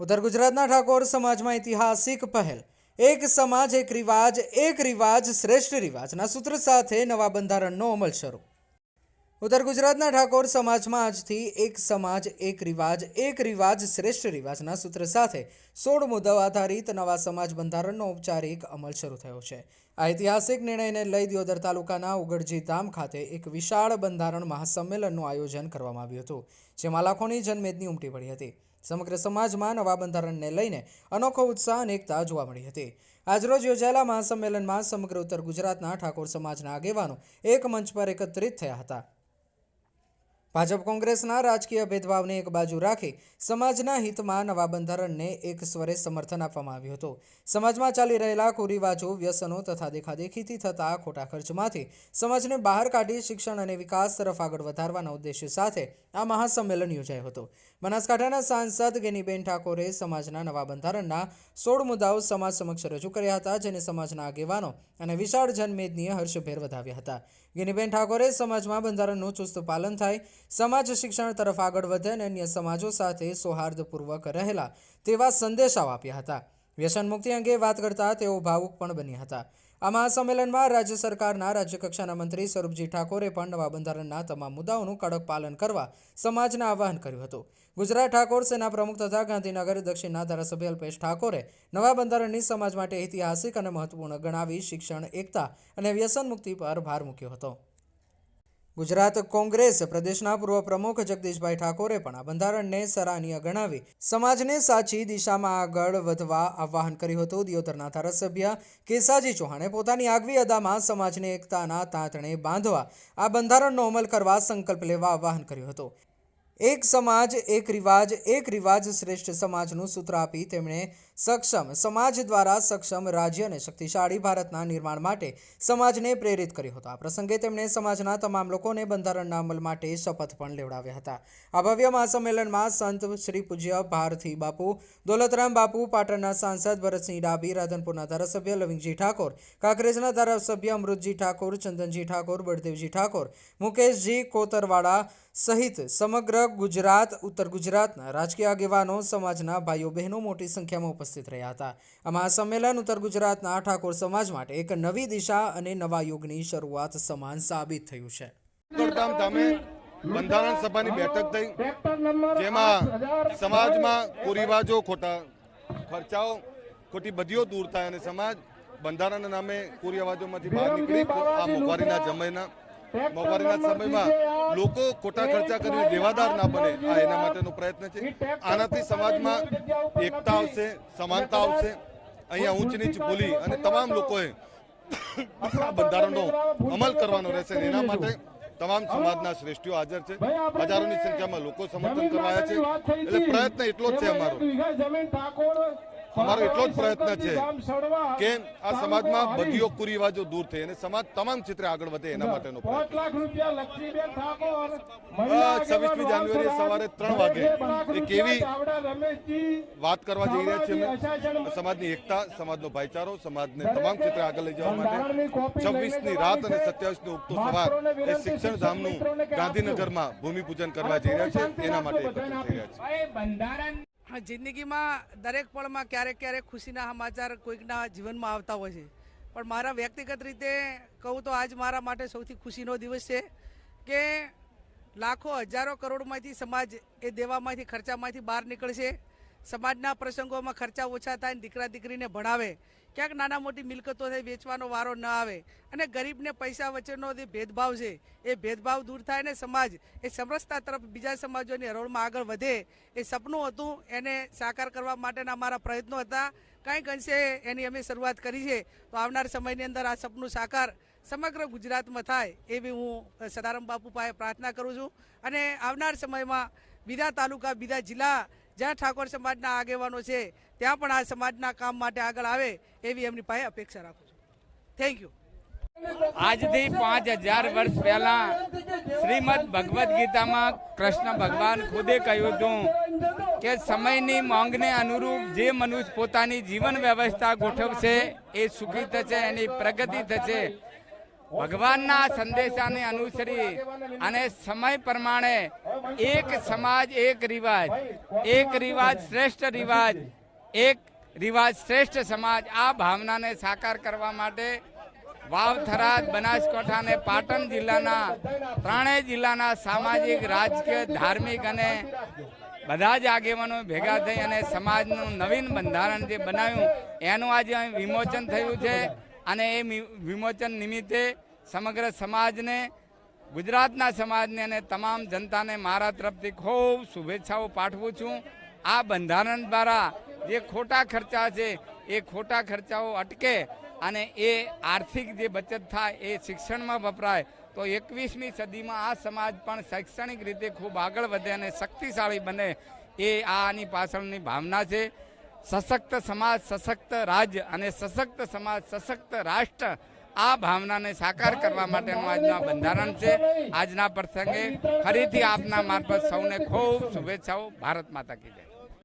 ઉત્તર ગુજરાતના ઠાકોર સમાજમાં ઐતિહાસિક પહેલ. એક સમાજ, એક રિવાજ એક રિવાજ, શ્રેષ્ઠ રિવાજના સૂત્ર સાથે નવા બંધારણનો અમલ શરૂ. ઉત્તર ગુજરાતના ઠાકોર સમાજમાં આજથી એક સમાજ, એક રિવાજ એક રિવાજ, શ્રેષ્ઠ રિવાજના સૂત્ર સાથે સોળ મુદ્દાઓ આધારિત નવા સમાજ બંધારણનો ઔપચારિક અમલ શરૂ થયો છે. આ ઐતિહાસિક નિર્ણયને લઈ દિયોદર તાલુકાના ઉગડજી ધામ ખાતે એક વિશાળ બંધારણ મહાસંમેલનનું આયોજન કરવામાં આવ્યું હતું, જેમાં લાખોની જનમેદની ઉમટી પડી હતી. સમગ્ર સમાજમાં નવા બંધારણને લઈને અનોખો ઉત્સાહ અને એકતા જોવા મળી હતી. આજરોજ યોજાયેલા મહાસંમેલનમાં સમગ્ર ઉત્તર ગુજરાતના ઠાકોર સમાજના આગેવાનો એક મંચ પર એકત્રિત થયા હતા. ભાજપ કોંગ્રેસના રાજકીય ભેદભાવને એક બાજુ રાખી સમાજના હિતમાં નવા બંધારણને એક સ્વરે સમર્થન આપવામાં આવ્યું હતું. સમાજમાં ચાલી રહેલા કુરિવાજો, વ્યસનો તથા દેખાદેખીથી થતા ખોટા ખર્ચમાંથી સમાજને બહાર કાઢી શિક્ષણ અને વિકાસ તરફ આગળ વધારવાના ઉદ્દેશ્ય સાથે આ મહાસંમેલન યોજાયું હતું. બનાસકાંઠાના સાંસદ ગેનીબેન ઠાકોરે સમાજના નવા બંધારણના સોળ મુદ્દાઓ સમાજ સમક્ષ રજૂ કર્યા હતા, જેને સમાજના આગેવાનો અને વિશાળ જનમેદનીએ હર્ષભેર વધાવ્યા હતા. ગેનીબેન ઠાકોરે સમાજમાં બંધારણનું ચુસ્ત પાલન થાય સમાજ શિક્ષણ તરફ આગળ વધે અને અન્ય સમાજો સાથે સૌહાર્દપૂર્વક રહેલા તેવા સંદેશાઓ આપ્યા હતા. વ્યસન મુક્તિ અંગે વાત કરતા તેઓ ભાવુક પણ બન્યા હતા. આ મહાસંમેલનમાં રાજ્ય સરકારના રાજ્યકક્ષાના મંત્રી સ્વરૂપજી ઠાકોરે પણ નવા બંધારણના તમામ મુદ્દાઓનું કડક પાલન કરવા સમાજને આહવાન કર્યું હતું. ગુજરાત ઠાકોર સેના પ્રમુખ તથા ગાંધીનગર દક્ષિણના ધારાસભ્ય અલ્પેશ ઠાકોરે નવા બંધારણની સમાજ માટે ઐતિહાસિક અને મહત્વપૂર્ણ ગણાવી શિક્ષણ, એકતા અને વ્યસન મુક્તિ પર ભાર મૂક્યો હતો. ગુજરાત કોંગ્રેસ પ્રદેશના પૂર્વ પ્રમુખ જગદીશભાઈ ઠાકોરે પણ આ બંધારણને સરાહનીય ગણાવી. સમાજને સાચી દિશામાં આગળ વધવા આહ્વાન કર્યું હતું. દિયોદરના ધારાસભ્ય કેસાજી ચૌહાણે પોતાની આગવી અદામાં સમાજને એકતાના તાંતણે બાંધવા, આ બંધારણનો અમલ કરવા સંકલ્પ લેવા આહ્વાન કર્યું હતું. એક સમાજ, એક રિવાજ એક રિવાજ શ્રેષ્ઠ સમાજનું સૂત્ર આપી તેમણે સક્ષમ સમાજ દ્વારા સક્ષમ રાજ્ય અને શક્તિશાળી ભારતના નિર્માણ માટે સમાજને પ્રેરિત કર્યો હતો. આ પ્રસંગે તેમણે સમાજના તમામ લોકોને બંધારણના અમલ માટે શપથ પણ લેવડાવ્યા હતા. આ ભવ્ય મહાસંમેલનમાં સંત શ્રી પૂજ્ય ભારતી બાપુ, દોલતરામ બાપુ, પાટણના સાંસદ ભરતસિંહ ડાબી રાધનપુરના ધારાસભ્ય લવિંગજી ઠાકોર, કાંકરેજના ધારાસભ્ય અમૃતજી ઠાકોર, ચંદનજી ઠાકોર, બળદેવજી ઠાકોર, મુકેશજી કોતરવાડા સહિત સમગ્ર ગુજરાત, ઉત્તર ગુજરાતના રાજકીય આગેવાનો, સમાજના ભાઈઓ બહેનો મોટી સંખ્યામાં ઉપસ્થિત રહ્યા હતા. આ સંમેલન ઉત્તર ગુજરાતના ઠાકોર સમાજ માટે એક નવી દિશા અને નવા યુગની શરૂઆત સમાન સાબિત થયું છે. બંધારણ સભાની બેઠક થઈ જેમાં સમાજમાં કુરિવાજો ખોટા ખર્ચાઓ ખોટી બધીઓ દૂર થાય અને સમાજ બંધારણના નામે કુરિવાજોમાંથી બહાર નીકળી આ મોંઘવારીના જમાના મોંઘવારીના સમયમાં લોકો ખોટા ખર્ચા કરીને દેવાદાર ના બને. આ એના માટેનો પ્રયત્ન છે. આનાથી સમાજમાં એકતા આવશે સમાનતા આવશે. અહીંયા ઊંચ નીચ ભૂલી અને તમામ લોકોએ આ બંધારણનો અમલ કરવાનો રહેશે એના માટે તમામ સમાજના શ્રેષ્ઠીઓ હાજર છે. હજારોની સંખ્યામાં લોકો સમર્થન કરવા છે. એટલે પ્રયત્ન એટલો જ છે અમારો. અમારો એટલો જ પ્રયત્ન છે કે આ સમાજમાં બધીઓ કુરિવાજો દૂર થઈ અને સમાજ તમામ ક્ષેત્રે આગળ વધે એના માટેનો છવ્વીસમી જાન્યુઆરી સવારે ત્રણ વાગે એ કેવી વાત કરવા જઈ રહ્યા છીએ અમે. સમાજની એકતા સમાજનો ભાઈચારો સમાજને તમામ ક્ષેત્રે આગળ લઈ જવા માટે છવ્વીસની રાત અને સત્યાવીસનું ઉગતો સવાર એ શિક્ષણ ધામનું ગાંધીનગરમાં ભૂમિપૂજન કરવા જઈ રહ્યા છે એના માટે થઈ રહ્યા છે. જિંદગીમાં દરેક પળમાં ક્યારેક ક્યારેક ખુશીના સમાચાર કોઈકના જીવનમાં આવતા હોય છે. પણ મારા વ્યક્તિગત રીતે કહું તો આજ મારા માટે સૌથી ખુશીનો દિવસ છે કે લાખો હજારો કરોડમાંથી સમાજ એ દેવામાંથી, ખર્ચામાંથી બહાર નીકળશે. સમાજના પ્રસંગોમાં ખર્ચા ઓછા થાય દીકરા દીકરીને ભણાવે. ક્યાંક નાના મોટી મિલકતો થાય, વેચવાનો વારો ન આવે. અને ગરીબને પૈસા વચ્ચેનો જે ભેદભાવ છે, એ ભેદભાવ દૂર થાય ને સમાજ, એ સમરસતા તરફ બીજા સમાજોની હરોળમાં આગળ વધે. એ સપનું હતું, એને સાકાર કરવા માટેના અમારા પ્રયત્નો હતા. કંઈક અંશે એની અમે શરૂઆત કરી છે. તો આવનાર સમયની અંદર આ સપનું સાકાર સમગ્ર ગુજરાતમાં થાય એવી હું સદારામ બાપુ પાસે પ્રાર્થના કરું છું. અને આવનાર સમયમાં બીજા તાલુકા બીજા જિલ્લા જ્યાં ઠાકોર સમાજના આગેવાનો છે, ત્યાં પણ આ સમાજના કામ માટે આગળ આવે એવી એમની પાસે અપેક્ષા રાખું છું. થેન્ક યુ આજથી પાંચ હજાર વર્ષ પહેલા શ્રીમદ ભગવદ્ ગીતામાં કૃષ્ણ ભગવાન ખુદે કહ્યું હતું કે સમયની માંગને અનુરૂપ જે મનુષ્ય પોતાની જીવન વ્યવસ્થા ગોઠવશે એ સુખી થશે, એની પ્રગતિ થશે. ભગવાનના સંદેશાને અનુસરી અને સમય પ્રમાણે એક સમાજ, એક રિવાજ એક રિવાજ શ્રેષ્ઠ રિવાજ, એક રિવાજ શ્રેષ્ઠ સમાજ આ ભાવનાને સાકાર કરવા માટે વાવ થરાદ, બનાસકાંઠા પાટણ જિલ્લાના ત્રણેય જિલ્લાના સામાજિક, રાજકીય, ધાર્મિક અને બધા જ આગેવાનો ભેગા થઈ અને સમાજનું નવીન બંધારણ જે બનાવ્યું, એનું આજે વિમોચન થયું છે. અને એ વિમોચન નિમિત્તે સમગ્ર સમાજને, ગુજરાતના સમાજને અને તમામ જનતાને મારા તરફથી ખૂબ શુભેચ્છાઓ પાઠવું છું. આ બંધારણ દ્વારા જે ખોટા ખર્ચા છે, એ ખોટા ખર્ચાઓ અટકે અને એ આર્થિક જે બચત થાય, એ શિક્ષણમાં વપરાય, તો એકવીસમી સદીમાં આ સમાજ પણ શૈક્ષણિક રીતે ખૂબ આગળ વધે અને શક્તિશાળી બને એ આની પાછળની ભાવના છે. સશક્ત સમાજ, સશક્ત રાજ્ય અને સશક્ત સમાજ, સશક્ત રાષ્ટ્ર, આ ભાવનાને સાકાર કરવા માટેનું આજનું આ બંધારણ છે. આજના પ્રસંગે ફરીથી આપના મારફત સૌને ખૂબ શુભેચ્છાઓ. ભારત માતા કી જય.